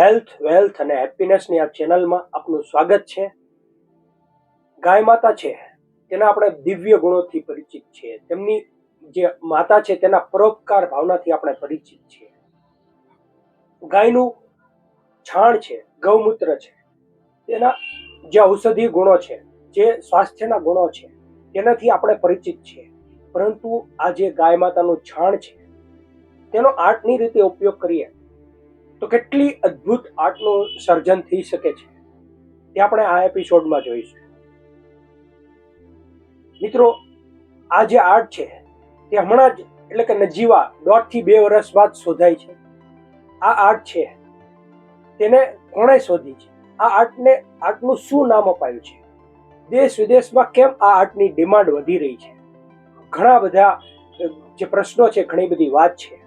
Health, wealth અને હેપીનેસની આ ચેનલમાં આપનું સ્વાગત છે. ગાય માતા છે, તેના આપણે દિવ્ય ગુણોથી પરિચિત છીએ. તેમની જે માતા છે, તેના પરોપકાર ભાવનાથી આપણે પરિચિત છીએ. ગાયનું છાણ છે, ગૌમૂત્ર છે. તેના જે ઔષધીય ગુણો છે, જે સ્વાસ્થ્યના ગુણો છે, તેનાથી આપણે પરિચિત છીએ. પરંતુ આ જે ગાય માતાનું છાણ છે, તેનો આર્ટની રીતે ઉપયોગ કરીએ તો કેટલી અદ્ભુત આર્ટનું સર્જન થઈ શકે છે તે આપણે આ એપિસોડમાં જોઈશું. મિત્રો, આ જે આર્ટ છે, તે હમણાં જ, એટલે કે નજીવા દોઢથી બે વર્ષ બાદ શોધાય છે. આ આર્ટ છે, તેને કોણે શોધી છે? આ આર્ટને, આર્ટનું શું નામ અપાયું છે? દેશ વિદેશમાં કેમ આ આર્ટની ડિમાન્ડ વધી રહી છે? ઘણા બધા જે પ્રશ્નો છે, ઘણી બધી વાત છે.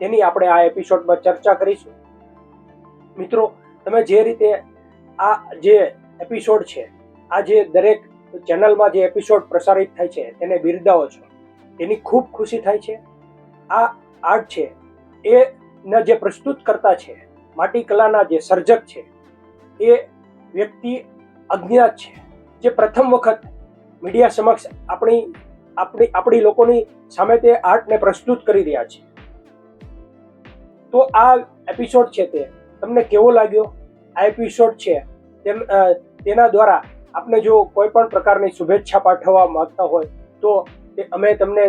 તેની આપણે આ એપિસોડમાં ચર્ચા કરીશું. મિત્રો, તમે જે રીતે આ જે એપિસોડ છે, આ જે દરેક ચેનલમાં જે એપિસોડ પ્રસારિત થાય છે, તેને બિરદાવો છો. તેની ખૂબ ખુશી થાય છે. આ આર્ટ છે, એ ના જે પ્રસ્તુત કરતા છે, માટી કલાના જે સર્જક છે, એ વ્યક્તિ અજ્ઞાત છે. જે પ્રથમ વખત મીડિયા સમક્ષ આપણી આપણી આપણી લોકોની સામે તે આર્ટને પ્રસ્તુત કરી રહ્યા છે. તો આ એપિસોડ છે તે. તમને કેવો લાગ્યો? આ એપિસોડ છે તેના દ્વારા આપને જો કોઈ પણ પ્રકારની શુભેચ્છા પાઠવવા માંગતા હોય, તો અમે તમને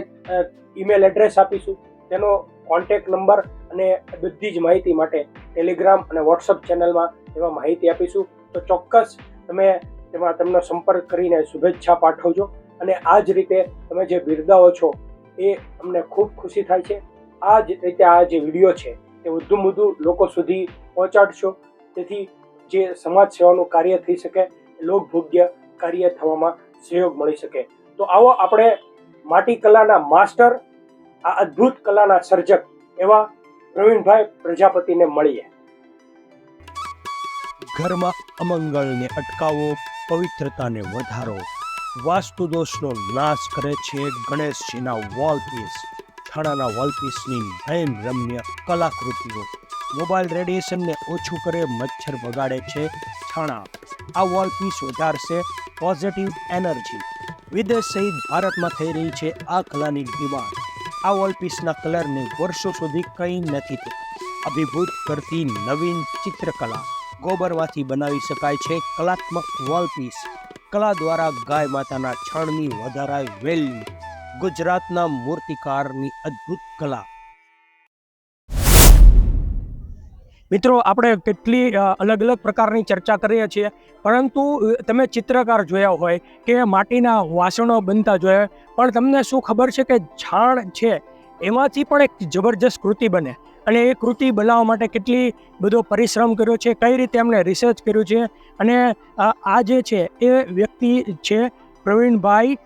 ઈમેલ એડ્રેસ આપીશું. તેનો કોન્ટેક નંબર અને બધી જ માહિતી માટે ટેલિગ્રામ અને વોટ્સઅપ ચેનલમાં એમાં માહિતી આપીશું. તો ચોક્કસ તમે તેમાં તેમનો સંપર્ક કરીને શુભેચ્છા પાઠવજો. અને આ જ રીતે તમે જે બિરદાવો છો, એ અમને ખૂબ ખુશી થાય છે. આ જ રીતે આ જે વીડિયો છે તે વધુ વધુ લોકો સુધી પહોંચાડશો. તેથી જે સમાજ સેવાનું કાર્ય થઈ શકે, લોકભોગ્ય કાર્ય થવામાં સહયોગ મળી શકે. તો આવો આપણે માટી કલાના માસ્ટર, આ અદ્ભુત કલાના સર્જક એવા પ્રવીણભાઈ પ્રજાપતિને મળીએ. ઘરમાં અમંગળને અટકાવો, પવિત્રતાને વધારો. વાસ્તુ દોષનો નાશ કરે છે ગણેશજીના વોલપીસ છાણાના વોલપીસની ભયન રમ્ય કલાકૃતિઓ. મોબાઈલ રેડિયેશનને ઓછું કરે, મચ્છર ભગાડે છે, છાણા. આ વોલપીસ વધારશે પોઝિટિવ એનર્જી. વિદેશ સહિત ભારતમાં થઈ રહી છે આ કલાની ડિમાન્ડ. આ વોલપીસના કલરને વર્ષો સુધી કંઈ નથી અભિભૂત કરતી નવીન ચિત્રકલા ગોબરમાંથી બનાવી શકાય છે કલાત્મક વોલપીસ કલા દ્વારા ગાય માતાના છાણની વધારાય વેલ્યુ ગુજરાતના મૂર્તિકારની અદ્ભુત કલા. મિત્રો, આપણે કેટલી અલગ અલગ પ્રકારની ચર્ચા કરીએ છીએ, પરંતુ તમે ચિત્રકાર જોયા હોય કે માટીના વાસણો બનતા જોયા, પણ તમને શું ખબર છે કે છાણ છે, એમાંથી પણ એક જબરજસ્ત કૃતિ બને. અને એ કૃતિ બનાવવા માટે કેટલી બધો પરિશ્રમ કર્યો છે, કઈ રીતે એમણે રિસર્ચ કર્યું છે, અને આ જે છે, એ વ્યક્તિ છે પ્રવીણભાઈ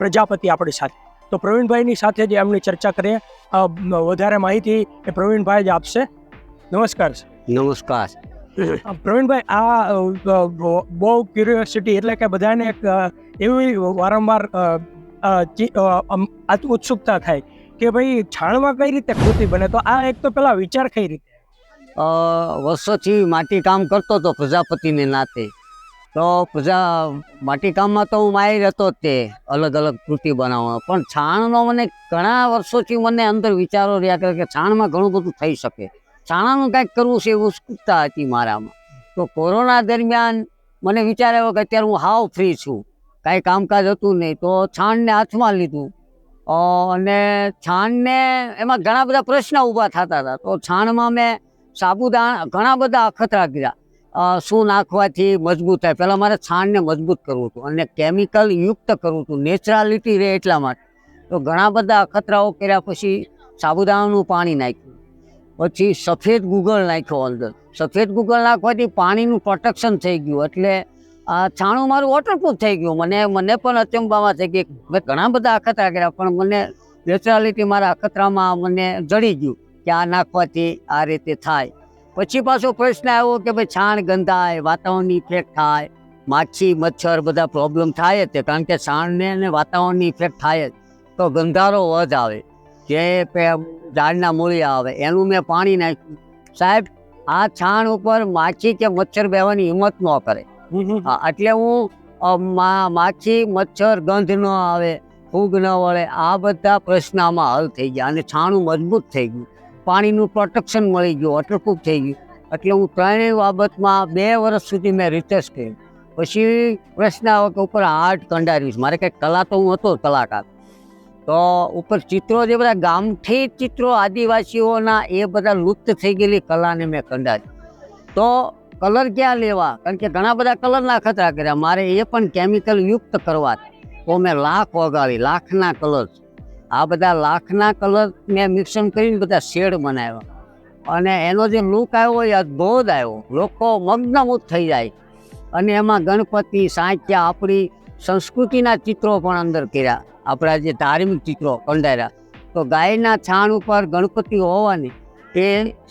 પ્રજાપતિ આપણી સાથે. તો પ્રવીણભાઈની સાથે જે એમની ચર્ચા કરીએ વધારે માહિતી એ પ્રવીણભાઈ જ આપશે. નમસ્કાર નમસ્કાર. પ્રવીણભાઈ આ બહુ ક્યુરિયોસિટી એટલે કે બધાને એક એવી વારંવાર ઉત્સુકતા થાય કે ભાઈ છાણમાં કઈ રીતે કૃતિ બને? તો આ એક તો પેલા વિચાર કઈ રીતે? વર્ષોથી માટી કામ કરતો હતો પ્રજાપતિને નાતે. તો પ્રજા માટી કામમાં તો હું માહિર હતો જ તે, અલગ અલગ કૃતિ બનાવવાનો પણ છાણનો મને ઘણા વર્ષોથી મને અંદર વિચારો રહ્યા કરે કે છાણમાં ઘણું બધું થઈ શકે. છાણાનું કાંઈક કરવું છે એવું ઉત્સુકતા હતી મારામાં. તો કોરોના દરમિયાન મને વિચાર આવ્યો કે અત્યારે હું હાવ ફ્રી છું. કાંઈ કામકાજ હતું નહીં, તો છાણને હાથમાં લીધું. અને છાણને એમાં ઘણા બધા પ્રશ્ન ઊભા થતા હતા. તો છાણમાં મેં સાબુદાણા, ઘણા બધા અખતરા કર્યા. શું નાખવાથી મજબૂત થાય? પહેલાં મારે છાણને મજબૂત કરવું હતું અને કેમિકલ યુક્ત કરવું હતું. નેચરાલિટી રહે એટલા માટે. તો ઘણા બધા અખતરાઓ કર્યા પછી સાબુદાણાનું પાણી નાખ્યું. પછી સફેદ ગુગળ નાખ્યો અંદર. સફેદ ગુગળ નાખવાથી પાણીનું પ્રોટેક્શન થઈ ગયું. એટલે આ છાણું મારું વોટરપ્રૂફ થઈ ગયું. મને મને પણ અચંબામાં થઈ ગઈ. મેં ઘણા બધા અખતરા કર્યા, પણ મને નેચરાલિટી મારા અખતરામાં મને જડી ગયું કે આ નાખવાથી આ રીતે થાય. પછી પાછો પ્રશ્ન આવ્યો કે ભાઈ છાણ ગંધાય વાતાવરણની ઇફેક્ટ થાય. માછી મચ્છર બધા પ્રોબ્લેમ થાય જ તે કારણ કે છાણને અને વાતાવરણની ઇફેક્ટ થાય જ. તો ગંધારો વધ આવે. જે ઝાડના મૂળિયા આવે એનું મેં પાણી નાખ્યું. સાહેબ આ છાણ ઉપર માછી કે મચ્છર બેવાની હિંમત ન કરે. એટલે હું માછી મચ્છર ગંધ ન આવે ફૂગ ન વળે આ બધા પ્રશ્ન આમાં હલ થઈ ગયા અને છાણું મજબૂત થઈ ગયું. પાણીનું પ્રોટેક્શન મળી ગયું વોટરપ્રૂફ થઈ ગયું. એટલે હું ત્રણેય બાબતમાં બે વર્ષ સુધી મેં રિસર્ચ કર્યું. પછી પ્રશ્ન આવ્યો કે ઉપર આર્ટ કંડાર્યું મારે કંઈક કલા તો હું હતો કલાકાર. તો ઉપર ચિત્રો જે બધા ગામઠી ચિત્રો આદિવાસીઓના એ બધા લુપ્ત થઈ ગયેલી કલાને મેં કંડારી. તો કલર ક્યાં લેવા? કારણ કે ઘણા બધા કલરના ખતરા કર્યા. મારે એ પણ કેમિકલ યુક્ત કરવા તો મેં લાખ વગાડી, લાખના કલર આ બધા લાખના કલર મેં મિક્સન કરીને બધા શેડ બનાવ્યા. અને એનો જે લુક આવ્યો એ અદભુત આવ્યો. લોકો મગ્નમુત થઈ જાય. અને એમાં ગણપતિ સાહિત્ય આપણી સંસ્કૃતિના ચિત્રો પણ અંદર કર્યા. આપણા જે ધાર્મિક ચિત્રો કંડાર્યા. તો ગાયના છાણ ઉપર ગણપતિ હોવાની તે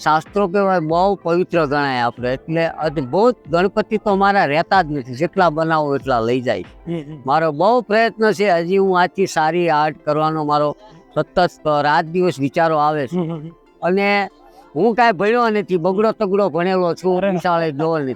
શાસ્ત્રો કહેવાય બહુ પવિત્ર ગણાય આપણે. એટલે અદ્ભુત ગણપતિ તો મારા રહેતા જ નથી. જેટલા બનાવો એટલા લઈ જાય. મારો બહુ પ્રયત્ન છે. હજી હું આથી સારી આર્ટ કરવાનો મારો સતત રાત દિવસ વિચારો આવે છે. અને હું કાંઈ ભણ્યો નથી. બગડો તગડો ભણેલો છું. વિશાળે જોવો નથી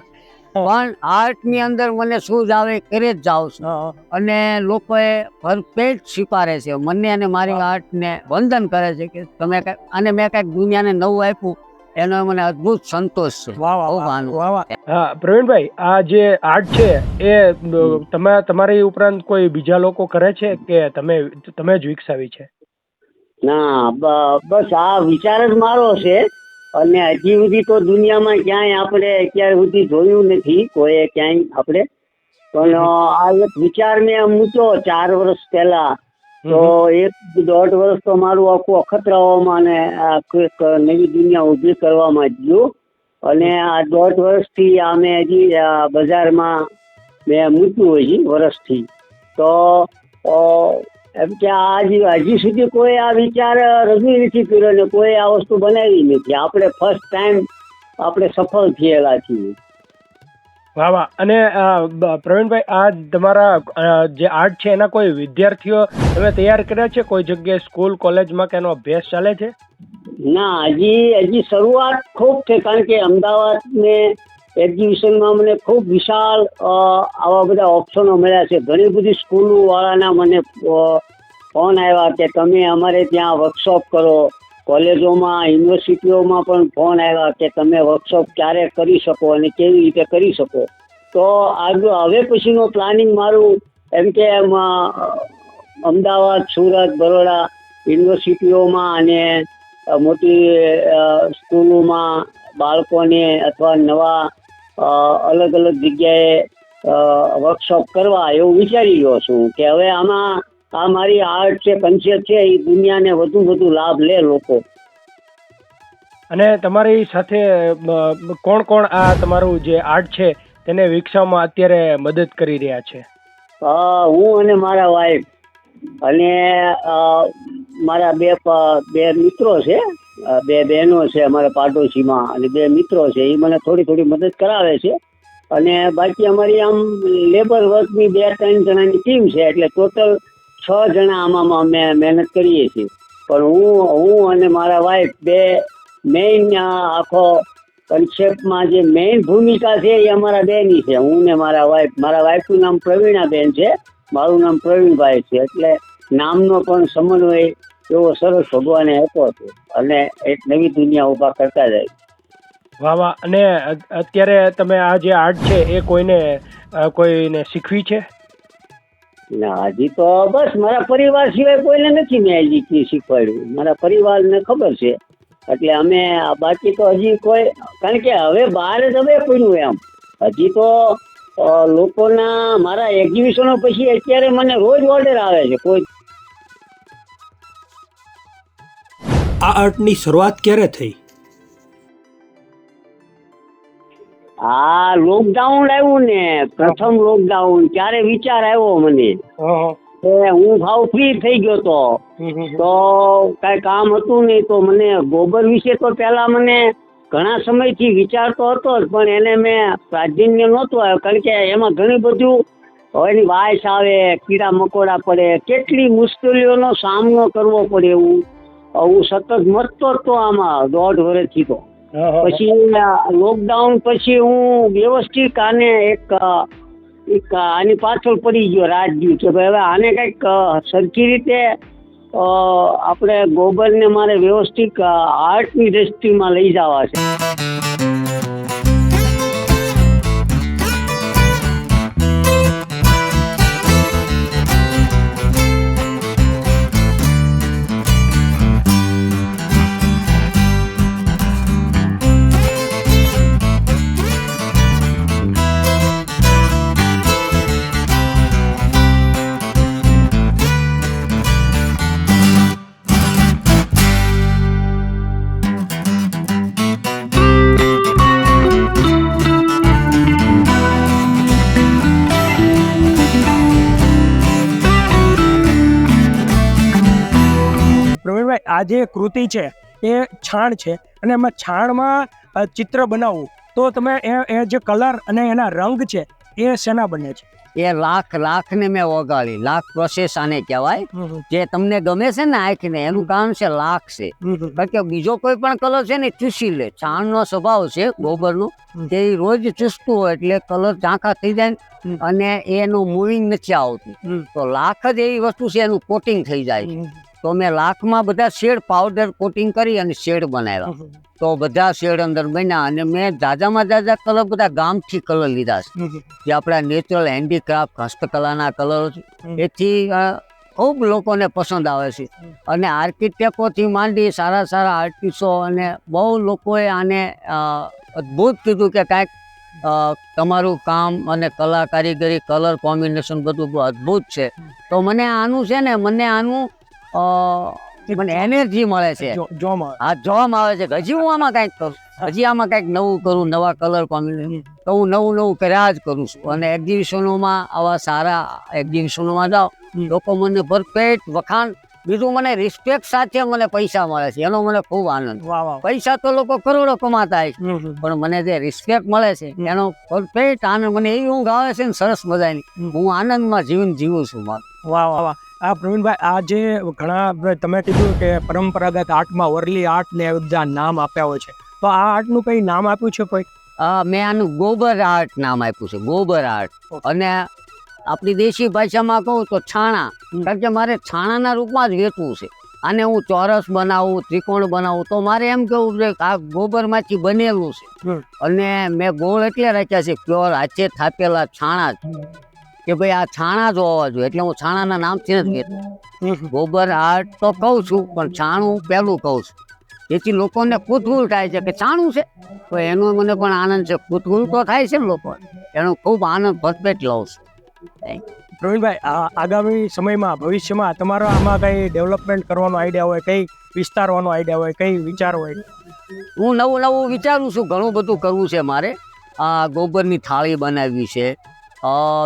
પણ આર્ટની અંદર મને શું જ આવે કરે જ જાઉં છું. અને લોકોએ ભરપેટ સ્વીકારે છે. મને અને મારી આર્ટને વંદન કરે છે કે તમે કાંઈક અને મેં કાંઈક દુનિયાને નવું આપ્યું એનો મને અદ્ભુત સંતોષ છે. વાહ વાહ બહુ વાહ, આનંદ. વાહ વાહ. હા પ્રવીણભાઈ આ જે આર્ટ છે એ તમે તમારી ઉપરાંત કોઈ બીજા લોકો કરે છે કે તમે તમે જ વિકસાવી છે? ના બસ આ વિચાર જ મારો છે. અને હજી સુધી તો દુનિયામાં ક્યાંય આપણે અત્યાર સુધી જોયું નથી કોઈએ ક્યાંય આપણે. પણ આ એક વિચાર મેં મૂક્યો ચાર વર્ષ પહેલા. તો એક દોઢ વર્ષ તો મારું આખું અખતરાઓમાં અને આ કોઈક નવી દુનિયા ઊભી કરવામાં ગયું. અને આ દોઢ વર્ષથી અમે હજી બજારમાં મેં મૂક્યું હજી વર્ષથી. તો એમ કે આજે હજી સુધી કોઈ આ વિચાર રજૂ નથી કર્યો ને કોઈ આ વસ્તુ બનાવી નથી. આપણે ફર્સ્ટ ટાઈમ આપણે સફળ થયેલા છીએ. વાહ વાહ. અને પ્રવીણભાઈ આ તમારા જે આર્ટ છે એના કોઈ વિદ્યાર્થીઓ તમે તૈયાર કર્યા છે? કોઈ જગ્યાએ સ્કૂલ કોલેજમાં કે એનો અભ્યાસ ચાલે છે? ના હજી હજી શરૂઆત ખૂબ છે. કારણ કે અમદાવાદ ને એક્ઝિબિશનમાં મને ખૂબ વિશાળ આવા બધા ઓપ્શનો મળ્યા છે. ઘણી બધી સ્કૂલો વાળાના મને ફોન આવ્યા કે તમે અમારે ત્યાં વર્કશોપ કરો. કોલેજોમાં યુનિવર્સિટીઓમાં પણ ફોન આવ્યા કે તમે વર્કશોપ ક્યારે કરી શકો અને કેવી રીતે કરી શકો. તો આગળ હવે પછીનો પ્લાનિંગ મારું એમ કે અમદાવાદ, સુરત, બરોડા યુનિવર્સિટીઓમાં અને મોટી સ્કૂલોમાં બાળકોને અથવા નવા અલગ અલગ જગ્યાએ વર્કશોપ કરવા એવું વિચારી રહ્યો છું કે હવે આમાં આ મારી આર્ટ છે કન્સેપ્ટ છે એ દુનિયાને વધુ વધુ લાભ લે લોકો. અને તમારી સાથે કોણ કોણ આ તમારું જે આર્ટ છે તેને વિકસાવવામાં અત્યારે મદદ કરી રહ્યા છે? હું અને મારા વાઈફ અને મારા બે બે મિત્રો છે બે બહેનો છે અમારા પાડોશીમાં અને બે મિત્રો છે, એ મને થોડી થોડી મદદ કરાવે છે. અને બાકી અમારી આમ લેબર વર્કની બે ત્રણ જણાની ટીમ છે, એટલે ટોટલ છ જણા આમાં અમે મહેનત કરીએ છીએ. પણ હું હું અને મારા વાઈફ બે મેઇન આખો કન્સેપ્ટમાં જે મેઇન ભૂમિકા છે એ અમારા બેની છે. હું ને મારા વાઈફ મારા વાઈફનું નામ પ્રવીણાબેન છે. મારું નામ પ્રવીણભાઈ છે. એટલે નામનો પણ સમન્વય એવો સરસ ભગવાને આપ્યો છે અને એક નવી દુનિયા ઊભા કરતા જાય. વાહ વાહ. અને અત્યારે તમે આ જે આર્ટ છે એ કોઈને કોઈને શીખવી છે? ના હજી તો બસ મારા પરિવાર સિવાય કોઈને નથી મેં હજી શીખવાડ્યું. મારા પરિવારને ખબર છે. એટલે અમે આ બાકી તો હજી કોઈ કારણ કે હવે બહાર જ હવે પડ્યું એમ. હજી તો લોકોના મારા એક્ઝિબિશનો પછી અત્યારે મને રોજ ઓર્ડર આવે છે. કોઈ આ આર્ટની શરૂઆત ક્યારે થઈ? આ લોકડાઉન આવ્યું ને. પ્રથમ લોકડાઉન ત્યારે વિચાર આવ્યો મને. હું. ભાવ ફ્રી થઈ ગયો તો. તો કઈ કામ હતું નહીં તો મને ગોબર વિશે તો પહેલા મને ઘણા સમયથી વિચાર તો હતો જ પણ એને મેં પ્રાધાન્ય નહોતું આવ્યું કારણ કે એમાં ઘણી બધું એની વાયસ આવે કીડા મકોડા પડે. કેટલી મુશ્કેલીઓનો સામનો કરવો પડે એવું. હું સતત મરતો જ તો આમાં દોઢ વર્ષથી તો. પછી લોકડાઉન પછી હું વ્યવસ્થિત આને એક એક આની પાછળ પડી ગયો રાજ્યું કે ભાઈ હવે આને કંઈક સરખી રીતે આપણે ગોબરને મારે વ્યવસ્થિત આર્ટની દ્રષ્ટિમાં લઈ જવા છે. જે કૃતિ છે એ છાણ છે અને એમાં છાણમાં ચિત્ર બનાવવું. તો તમે એ એ જે કલર અને એના રંગ છે એ શેના બને છે? એ લાખ લાખને મેં ઓગાળી. લાખ પ્રોસેસ આને કહેવાય. જે તમને ગમે છે ને આંખને એનું કામ છે લાખ છે. બાકી બીજો કોઈ પણ કલર છે ને ચૂસી લે. છાણનો સ્વભાવ છે ગોબરનો. ઈ રોજ ચૂસતું હોય એટલે કલર ઝાંખા થઈ જાય અને એનું મૂવિંગ નથી આવતું. તો લાખ જ એવી વસ્તુ છે એનું કોટિંગ થઈ જાય તો મેં લાખમાં બધા શેડ પાવડર કોટિંગ કરી અને શેડ બનાવ્યા. તો બધા શેડ અંદર બન્યા અને મેં જાજામાં જાજા કલર બધા ગામથી કલર લીધા છે. જે આપણા નેચરલ હેન્ડીક્રાફ્ટ હસ્તકલાના કલરો છે. એથી ખૂબ લોકોને પસંદ આવે છે. અને આર્કિટેક્ટોથી માંડી સારા સારા આર્ટિસ્ટો અને બહુ લોકોએ આને અદ્ભુત કીધું કે કાંઈક તમારું કામ અને કલા કારીગરી કલર કોમ્બિનેશન બધું અદ્ભુત છે. તો મને આનું છે ને મને આનું મને એનર્જી મળે છે. જોમાં હા જોવામાં આવે છે. હજી હું આમાં કંઈક કરું. હજી આમાં કંઈક નવું કરું નવા કલર કોમ્બિનેશન તો હું નવું નવું કર્યા જ કરું છું. અને એક્ઝિબિશનોમાં આવા સારા એક્ઝિબિશનોમાં જાઓ લોકો મને ભરપેટ વખાણ બીજું મને રિસ્પેક્ટ સાથે મને પૈસા મળે છે. એનો મને ખૂબ આનંદ. પૈસા તો લોકો કરોડો કમાતા છે. પણ મને જે રિસ્પેક્ટ મળે છે એનો ભરપેટ આનંદ. મને એવી ઊંઘ આવે છે ને સરસ મજાની. હું આનંદમાં જીવન જીવું છું મારું વાહ વાહ આ પ્રવીણભાઈ આ જે ઘણા તમે કીધું કે પરંપરાગત આર્ટમાં વરલી આર્ટ ને બધા નામ આપ્યા હોય છે. તો આ આર્ટનું કઈ નામ આપ્યું છે કોઈ? મેં આનું ગોબર આર્ટ નામ આપ્યું છે ગોબર આર્ટ. અને આપણી દેશી ભાષામાં કહું તો છાણા. કારણ કે મારે છાણાના રૂપમાં જ વેચવું છે. આને હું ચોરસ બનાવું ત્રિકોણ બનાવું તો મારે એમ કેવું છે કે આ ગોબરમાંથી બનેલું છે. અને મેં ગોળ એટલે રાખ્યા છે પ્યોર હાથે થાપેલા છાણા કે ભાઈ આ છાણા જોવા હોવા જોઈએ. એટલે હું છાણાના નામથી જ કહેતો. ગોબર આર્ટ તો કહું છું પણ છાણું પહેલું કહું છું. જેથી લોકોને કુતૂહલ થાય છે કે છાણું છે? તો એનો મને પણ આનંદ છે. કુતૂહલ તો થાય છે ને લોકો એનો ખૂબ આનંદ ભરપેટ લઉં છું. પ્રવીણભાઈ આ આગામી સમયમાં ભવિષ્યમાં તમારો આમાં કંઈ ડેવલપમેન્ટ કરવાનો આઈડિયા હોય કંઈ વિસ્તારવાનો આઈડિયા હોય કંઈ વિચાર હોય? હું નવું નવું વિચારું છું. ઘણું બધું કરવું છે મારે. આ ગોબરની થાળી બનાવવી છે.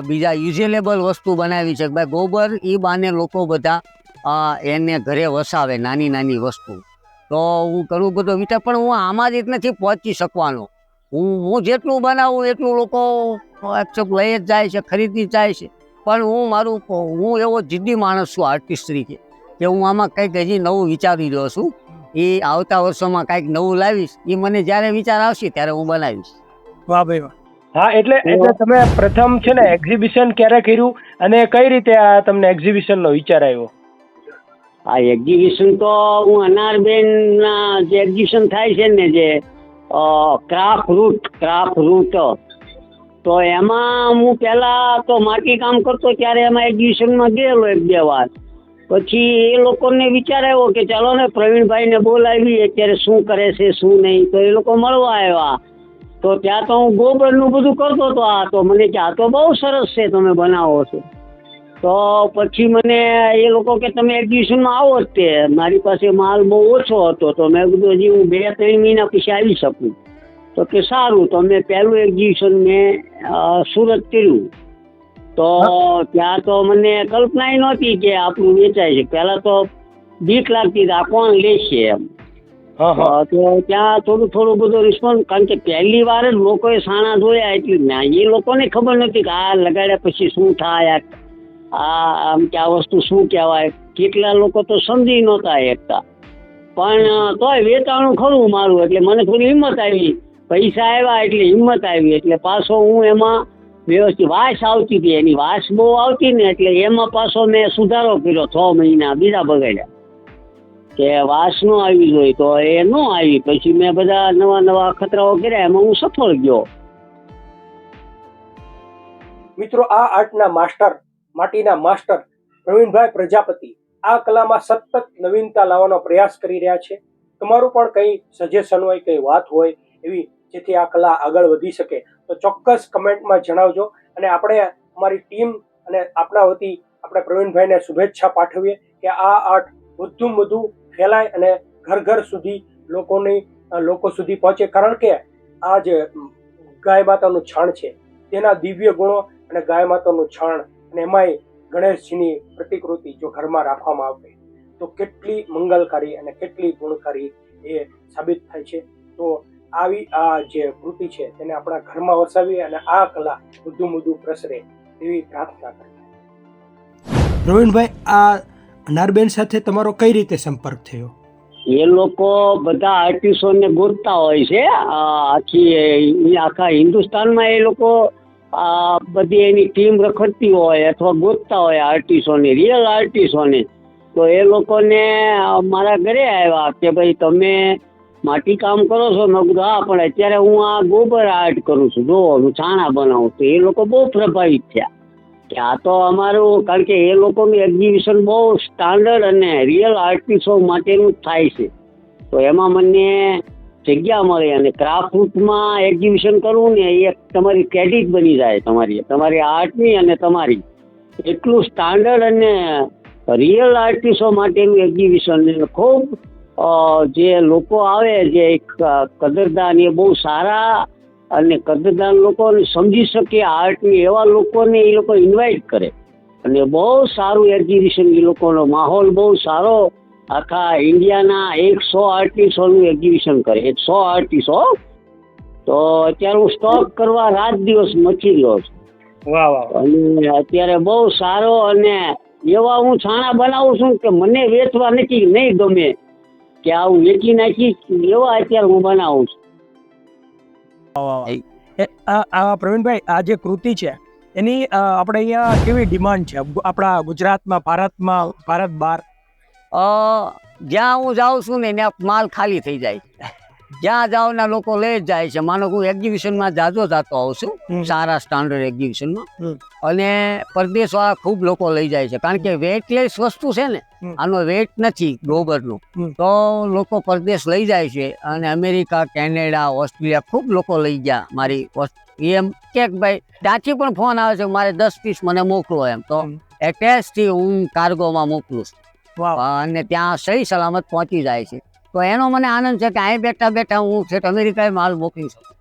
બીજા યુઝેલેબલ વસ્તુ બનાવી છે ભાઈ ગોબર એ બાને લોકો બધા એને ઘરે વસાવે નાની નાની વસ્તુ. તો હું કરું બધો વિચાર પણ હું આમાં જ નથી પહોંચી શકવાનો. હું હું જેટલું બનાવું એટલું લોકો લઈ જ જાય છે, ખરીદી જાય છે. પણ હું મારું હું એવો જિદ્દી માણસ છું આર્ટિસ્ટ તરીકે, કે હું આમાં કંઈક હજી નવું વિચારી રહ્યો છું. એ આવતા વર્ષોમાં કંઈક નવું લાવીશ. એ મને જ્યારે વિચાર આવશે ત્યારે હું બનાવીશ. વાહ ભાઈ વાહ. હા એટલે એટલે તમે પ્રથમ છે ને એક્ઝિબિશન ક્યારે કર્યું અને કઈ રીતે આ તમને એક્ઝિબિશનનો વિચાર આવ્યો? આ એક્ઝિબિશન તો હું અનારબેન ના જે એક્ઝિબિશન થાય છે ને જે ક્રાફ્ટ રૂટ ક્રાફ્ટ રૂટ તો એમાં હું પહેલા તો માટી કામ કરતો ત્યારે એમાં એક્ઝિબિશનમાં ગયેલો એક બે વાર. પછી એ લોકોને વિચાર આવ્યો કે ચાલો ને પ્રવીણભાઈને બોલાવી અત્યારે શું કરે છે શું નહીં તો એ લોકો મળવા આવ્યા. તો ત્યાં તો હું ગોબરનું બધું કરતો હતો આ, તો મને કે આ તો બહુ સરસ છે તમે બનાવો છો. તો પછી મને એ લોકો કે તમે એક્ઝિબિશનમાં આવો જ તે, મારી પાસે માલ બહુ ઓછો હતો, તો મેં કીધું હજી હું બે ત્રણ મહિના પછી આવી શકું. તો કે સારું, તો મેં પહેલું એક્ઝિબિશન મેં સુરત કર્યું. તો ત્યાં તો મને કલ્પના નહોતી કે આપણું વેચાય છે. પહેલાં તો બીક લાગતી આ કોણ લેશે એમ. ત્યાં થોડું થોડું બધું રિસ્પોન્સ કારણ કે પહેલી વાર જ લોકોએ સાણા જોયા એટલે ના, એ લોકોને ખબર નથી કે આ લગાડ્યા પછી શું થાય, આ આમ કે આ વસ્તુ શું કહેવાય. કેટલા લોકો તો સમજી નહોતા એકતા પણ તોય વેચાણું ખરું મારું, એટલે મને થોડી હિંમત આવી. પૈસા આવ્યા એટલે હિંમત આવી, એટલે પાછો હું એમાં વ્યવસ્થિત વાસ આવતી હતી. એની વાસ બહુ આવતી ને, એટલે એમાં પાછો મેં સુધારો કર્યો છ મહિના બીજા બગાડ્યા. કે વાસ નો આવી જોઈએ તો એ ન આવી. પછી મેં બધા નવા નવા ખતરાઓ કર્યા, એમાં હું સફળ ગયો. મિત્રો, આ આર્ટના માસ્ટર, માટીના માસ્ટર પ્રવીણભાઈ પ્રજાપતિ આ કલામાં સતત નવીનતા લાવવાનો પ્રયાસ કરી રહ્યા છે. તમારું પણ કંઈ સજેશન હોય, કંઈ વાત હોય એવી જેથી આ કલા આગળ વધી શકે, તો ચોક્કસ કમેન્ટમાં જણાવજો. અને આપણે અમારી ટીમ અને આપણા વતી આપણે પ્રવીણભાઈને શુભેચ્છા પાઠવીએ કે આ આર્ટ વધુમાં વધુ ફેલાય અને ઘર ઘર સુધી લોકોની લોકો સુધી પહોંચે. કારણ કે આ જે ગાય માતાનું છાણ છે, તેના દિવ્ય ગુણો અને ગાય માતાનું છાણ અને એમાંય ગણેશજીની પ્રતિકૃતિ જો ઘરમાં રાખવામાં આવે તો કેટલી મંગલકારી અને કેટલી ગુણકારી એ સાબિત થાય છે. તો આવી આ જે કૃતિ છે, તેને આપણા ઘરમાં વસાવી અને આ કલા બધું બધું પ્રસરે એવી પ્રાર્થના કરી પ્રવીણભાઈ, આ અનારબેન સાથે તમારો કઈ રીતે સંપર્ક થયો? એ લોકો બધા આર્ટિસ્ટોને ગોતતા હોય છે. આખી આખા હિન્દુસ્તાનમાં એ લોકો આ બધી એની ટીમ રખડતી હોય અથવા ગોતતા હોય આર્ટિસ્ટોને, રિયલ આર્ટિસ્ટોને. તો એ લોકોને મારા ઘરે આવ્યા કે ભાઈ તમે માટી કામ કરો છો? મેં કીધું, હા, પણ અત્યારે હું આ ગોબર આર્ટ કરું છું. જો હું છાણા બનાવું તો એ લોકો બહુ પ્રભાવિત થયા. આ તો અમારું, કારણ કે એ લોકોનું એક્ઝિબિશન બહુ સ્ટાન્ડર્ડ અને રિયલ આર્ટિસ્ટો માટેનું થાય છે. તો એમાં મને જગ્યા મળે અને ક્રાફ્ટમાં એક્ઝિબિશન કરવું ને એ તમારી ક્રેડિટ બની જાય તમારી તમારી આર્ટની અને તમારી. એટલું સ્ટાન્ડર્ડ અને રિયલ આર્ટિસ્ટો માટેનું એક્ઝિબિશન ખૂબ જે લોકો આવે, જે એક કદરદાન એ બહુ સારા અને કદરદાન લોકોને સમજી શકે આર્ટની એવા લોકોને એ લોકો ઇન્વાઇટ કરે. અને બહુ સારું એક્ઝિબિશન એ લોકોનો માહોલ બહુ સારો. આખા ઇન્ડિયાના એકસો આર્ટિસ્ટોનું એક્ઝિબિશન કરે. એકસો આર્ટિસ્ટો. તો અત્યારે હું સ્ટોક કરવા રાત દિવસ મચી રહ્યો છું. અને અત્યારે બહુ સારો અને એવા હું છાણા બનાવું છું કે મને વેચવા નથી નહીં ગમે. કે આવું વેચી નાખીશ એવા અત્યારે હું બનાવું છું. આ પ્રવીણભાઈ આ જે કૃતિ છે એની આપણે અહીંયા કેવી ડિમાન્ડ છે? આપણા ગુજરાતમાં ભારતમાં ભારત બહાર જ્યાં હું જાઉં છું ને ત્યાં માલ ખાલી થઈ જાય. જ્યાં જાવના ના લોકો લઈ જાય છે. માનો હું એક્ઝિબિશનમાં જાજો જાતો આવું છું સારા સ્ટાન્ડર્ડ એક્ઝિબિશનમાં. અને પરદેશવાળા ખૂબ લોકો લઈ જાય છે. કારણ કે વેટલેસ વસ્તુ છે ને આનો વેટ નથી ગોબરનું તો લોકો પરદેશ લઈ જાય છે અને અમેરિકા કેનેડા ઓસ્ટ્રેલિયા ખૂબ લોકો લઈ ગયા મારી એમ કે ભાઈ ત્યાંથી પણ ફોન આવે છે મારે દસ પીસ મને મોકલો એમ. તો. એટેચથી હું કાર્ગોમાં મોકલું છું. અને ત્યાં સહી સલામત પહોંચી જાય છે. તો એનો મને આનંદ છે કે અહીં બેઠા બેઠા હું છેક અમેરિકાએ માલ મોકલી શકું.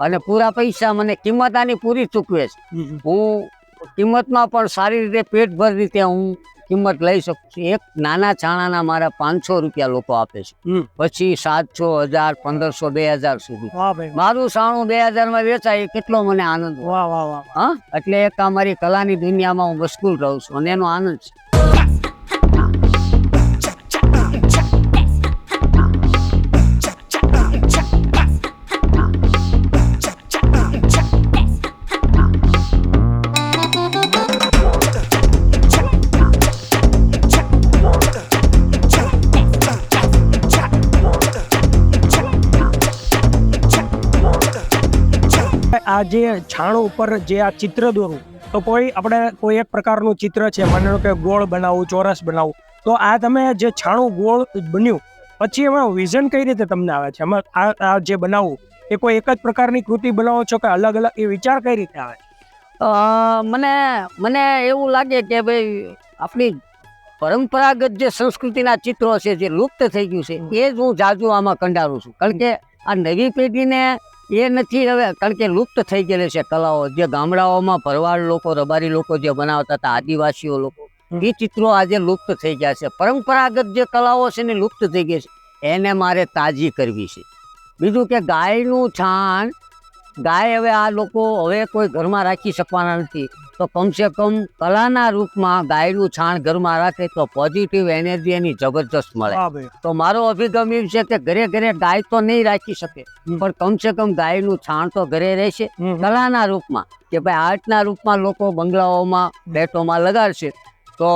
અને પૂરા પૈસા મને કિંમત આની પૂરી ચૂકવે છે. હું કિંમતમાં પણ સારી રીતે પેટભર રીતે હું કિંમત લઈ શકું છું. એક નાના છાણાના મારા પાંચસો રૂપિયા લોકો આપે છે. પછી સાતસો હજાર પંદરસો બે હજાર સુધી. મારું સાણું બે હજારમાં વેચાય એ કેટલો મને આનંદ હોય. વાહ વાહ વાહ હા? એટલે એક અમારી મારી કલાની દુનિયામાં હું મશગુલ રહું છું અને એનો આનંદ છે. આ જે છાણું ઉપર જે આ ચિત્ર દોરું, તો કોઈ આપણે કોઈ એક પ્રકારનું ચિત્ર છે, માની કે ગોળ બનાવવું ચોરસ બનાવવું તો આ તમે જે છાણું ગોળ બન્યું, પછી એમાં વિઝન કઈ રીતે તમને આવે છે? એમાં આ આ જે બનાવવું એ કોઈ એક જ પ્રકારની કૃતિ બનાવો છો કે અલગ અલગ, એ વિચાર કઈ રીતે આવે? મને મને એવું લાગે કે ભાઈ, આપણી પરંપરાગત જે સંસ્કૃતિના ચિત્રો છે, જે લુપ્ત થઈ ગયું છે, એ જ હું જાજુ આમાં કંડારું છું. કારણ કે આ નવી પેઢીને એ નથી હવે કારણ કે લુપ્ત થઈ ગયેલી છે કલાઓ. જે ગામડાઓમાં ભરવાડ લોકો રબારી લોકો જે બનાવતા હતા આદિવાસીઓ લોકો. એ ચિત્રો આજે લુપ્ત થઈ ગયા છે. પરંપરાગત જે કલાઓ છે ને લુપ્ત થઈ ગઈ છે. એને મારે તાજી કરવી છે. બીજું કે ગાયનું છાણ ગાય હવે આ લોકો હવે કોઈ ઘરમાં રાખી શકવાના નથી. તો કમસે કમ કલાના રૂપમાં ગાયનું છાણ ઘરમાં રાખે તો પોઝિટિવ એનર્જી એની જબરજસ્ત મળે. તો મારો અભિગમ એ છે કે ઘરે ઘરે ગાય તો નહીં રાખી શકે પણ કમસે કમ ગાયનું છાણ તો ઘરે રહેશે. કલાના રૂપમાં કે ભાઈ આર્ટના રૂપમાં લોકો બંગલાઓમાં બેટોમાં લગાડશે તો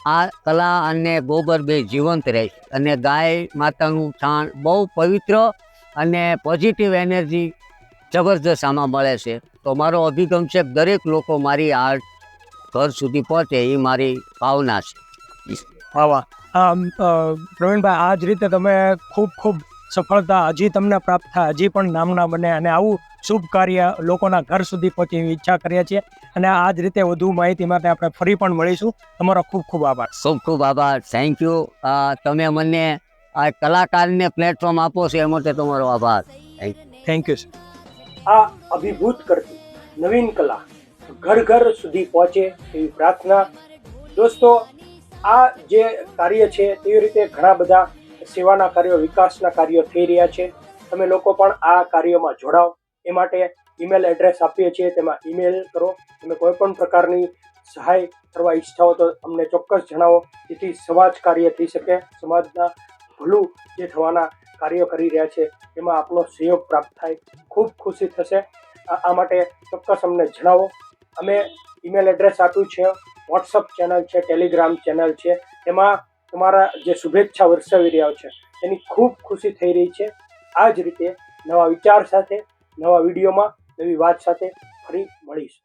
આ કલા અને ગોબર બે જીવંત રહેશે અને ગાય માતાનું છાણ બહુ પવિત્ર અને પોઝિટિવ એનર્જી જબરજસ્ત આમાં મળે છે. તો મારો અભિગમ છે દરેક લોકો મારી આર્ટ ઘર સુધી પહોંચે એ મારી ભાવના છે. આમ પ્રવીણભાઈ આ જ રીતે તમે ખૂબ ખૂબ સફળતા હજી તમને પ્રાપ્ત થાય હજી પણ નામના બને અને આવું શુભ કાર્ય લોકોના ઘર સુધી પહોંચે એવી ઈચ્છા કરીએ છીએ. અને આ જ રીતે વધુ માહિતી માટે આપણે ફરી પણ મળીશું. તમારો ખૂબ ખૂબ આભાર. ખૂબ ખૂબ આભાર. થેન્ક યુ તમે મને આ કલાકારને પ્લેટફોર્મ આપો છો એ માટે તમારો આભાર. થેન્ક યુ સર આ અભિભૂત કરતી નવીન કલા ઘર ઘર સુધી પહોંચે એવી પ્રાર્થના. દોસ્તો, આ જે કાર્ય છે તેવી રીતે ઘણા બધા સેવાના કાર્યો, વિકાસના કાર્યો થઈ રહ્યા છે. તમે લોકો પણ આ કાર્યમાં જોડાઓ. એ માટે ઈમેલ એડ્રેસ આપીએ છીએ, તેમાં ઈમેલ કરો. તમે કોઈ પણ પ્રકારની સહાય કરવા ઈચ્છતા હો તો અમને ચોક્કસ જણાવો. જેથી સમાજ કાર્ય થઈ શકે, સમાજના ભલું જે થવાના કાર્યો કરી રહ્યા છે, એમાં આપનો સહયોગ પ્રાપ્ત થાય. ખૂબ ખુશી થશે. આ માટે ચોક્કસ અમને જણાવો. અમે ઈમેલ એડ્રેસ આપ્યું છે, વોટ્સઅપ ચેનલ છે, ટેલિગ્રામ ચેનલ છે. એમાં તમારા જે શુભેચ્છા વરસાવી રહ્યા છે, એની ખૂબ ખુશી થઈ રહી છે. આ જ રીતે નવા વિચાર સાથે, નવા વિડીયોમાં, નવી વાત સાથે ફરી મળીશું.